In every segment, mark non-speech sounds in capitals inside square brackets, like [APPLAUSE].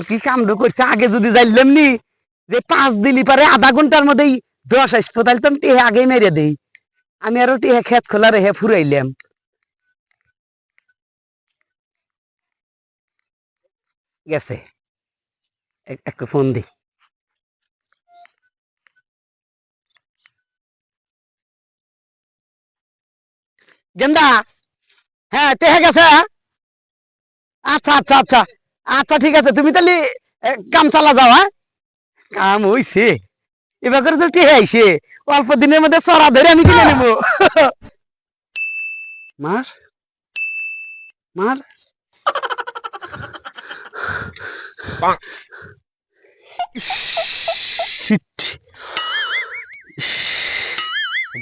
কি কামড় করছে? আগে যদি যাইলাম নি, যে পাঁচ দিনই পারে আধা ঘণ্টার মধ্যেই দশ আসব তাহলে তো টেহে আগে মেরে দেই। আমি আরও টেহে খেত খোলা রেহে ফুরাইলাম। গেছে এক- একটু ফোন দিই। গেন্দা! হ্যাঁ টেহে গেছে আচ্ছা আচ্ছা আচ্ছা। আচ্ছা ঠিক আছে, তুমি তাহলে কাম চালা যাও হ্যাঁ? কাম হইছে। এবার করে তো আইছে, অল্প দিনের মধ্যে চড়া ধরে আমি কিনে নেব। মার মার.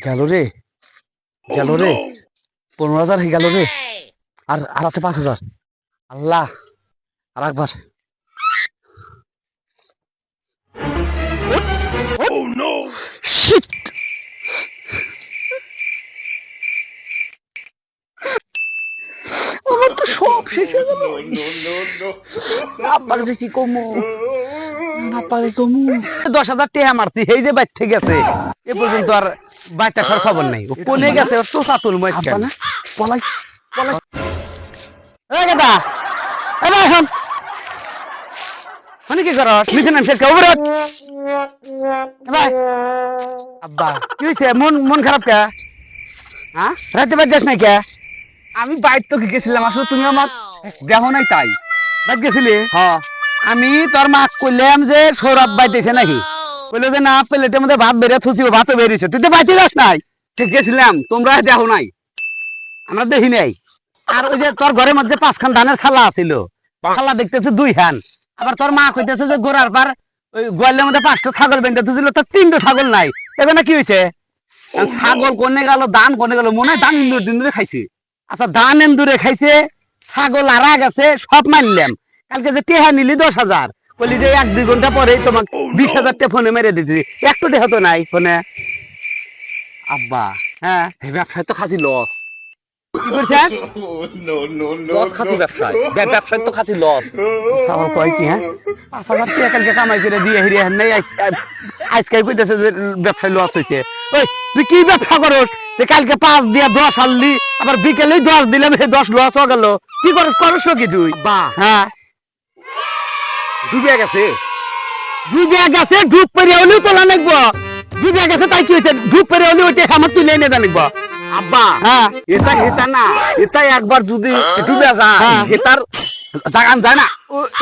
গেল রে গেল রে। পনেরো হাজার গেল রে। আর আর আছে পাঁচ হাজার। আল্লাহ। আর একবার। Oh no! Shit! আমার তো সব শেষ হয়ে গেল। No, no, no, no. আব্বাকে যে কি কমু? আব্বাকে কমু? দশ হাজার মারছি এই যে বাইর থেকে গেছে। এ পর্যন্ত আর খবর নাই। ও কোনে গেছে? ওর তো চাতুল মই পলাই পলাই। এই গেদা এই এখন। মানে কি করস? লিখে নাম শেষ ভাই আব্বা কি হয়েছে মন মন খারাপ কে? হ্যাঁ? রাতে বাদ যাস নাই কে? আমি বাইর তো গেছিলাম আসলে তুমি আমার দেহ নাই তাই। বাইর গেছিলি? হ্যাঁ। আমি তোর মা কইলাম যে সৌরভ বাইতেছে নাকি? কইলো যে না প্লেটের মধ্যে ভাত বেরিয়ে থুচিব ভাতও বেরিয়েছে। তুই তো বাইতে যাস নাই। ঠিক গেছিলাম তোমরা দেখো নাই। আমরা দেখি নাই। আর ওই যে তোর ঘরের মধ্যে পাঁচখান ধানের থালা আছিল। থালা দেখতেছে দুই হান আবার তোর মা কইতেছে যে গোড়ার পার, ওই গোয়ালের মধ্যে পাঁচটা ছাগল বেঁধে তুছিল তোর তিনটে ছাগল নাই। এখানে কি হয়েছে ছাগল কোনে গেল দান কোনে গেল, মনে হয় দান ইন্দুর দিন ধরে খাইছে। আচ্ছা দান এন্দুরে খাইছে, ছাগল আরা গেছে সব মানলাম কালকে যে টেহা নিলি দশ হাজার বলি যে এক দুই ঘণ্টা পরে তোমাকে বিশ হাজার টা ফোনে মেরে দিতে। একটু দেহ তো নাই ফোনে। আব্বা হ্যাঁ ব্যবসায় তো খাসি লস লস [LAUGHS] খাসি ব্যবসায়। ব্যবসায় তো খাসি লস সাওয়া কয় কি হ্যাঁ? কামাই করে দিয়ে নাই কইতেছে যে ব্যবসায় লস হয়েছে ওই তুই কি ব্যবসা করস? যে কালকে পাঁচ দিয়া দশ আনলি আবার বিকেলে দশ দিলাম সেই দশ লস হয়ে গেল। কি করস করস কি তুই? বা হ্যাঁ? ডুবে গেছে। ডুবে গেছে ডুব পেরে হলেও তোলা লাগবো ডুবে গেছে তাই কি হয়েছে? ডুব পেরে হলেও ওইটা আমার তুলে এনে দেওয়া আব্বা হ্যাঁ। এটা এটা না। এটা একবার যদি ডুবে যায় এটার জাগান যায় না।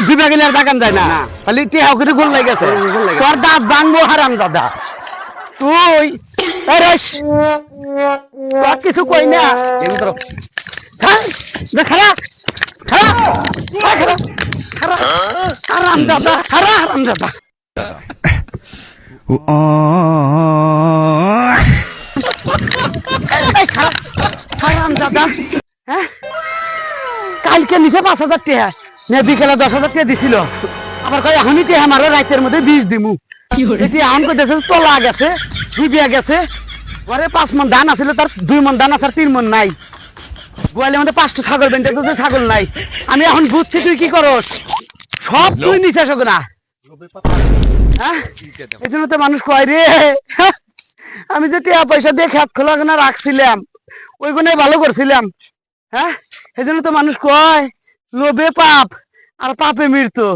ডুবে গেলে আর জাগান যায় না। খালি টেহাও করে গোল লাগে গেছে তোর দাঁত ভাঙবো হারাম দাদা। তুই রেশ, তোর কিছু কই না। খারা খারা খারা খারা খারা হারাম দাদা। খারা হারাম দাদা। কালকে নিচে পাঁচ হাজার টাকা নে বিকেলে দশ হাজার টাকা দিছিল। আবার কয় এখনই টাকা মারো রাতের মধ্যে বিষ দিমু। এটি এখন কইতেছে তলা গেছে ডুবিয়া গেছে। পরে পাঁচ মন ধান আছিল তার দুই মন ধান আছে আর তিন মন নাই। গোয়ালের মধ্যে পাঁচটা ছাগল বেঁধে তো ছাগল নাই। আমি এখন বুঝছি তুই কি করস? সব তুই নিতে আসো না। এই জন্য তো মানুষ কয় রে। আমি যে টিয়া পয়সা দিয়ে খেত খোলা গোনা রাখছিলাম ওইগুনে ভালো করছিলাম। হ্যাঁ? এই তো মানুষ কয়, লোভে পাপ, আর পাপে মৃত্যু।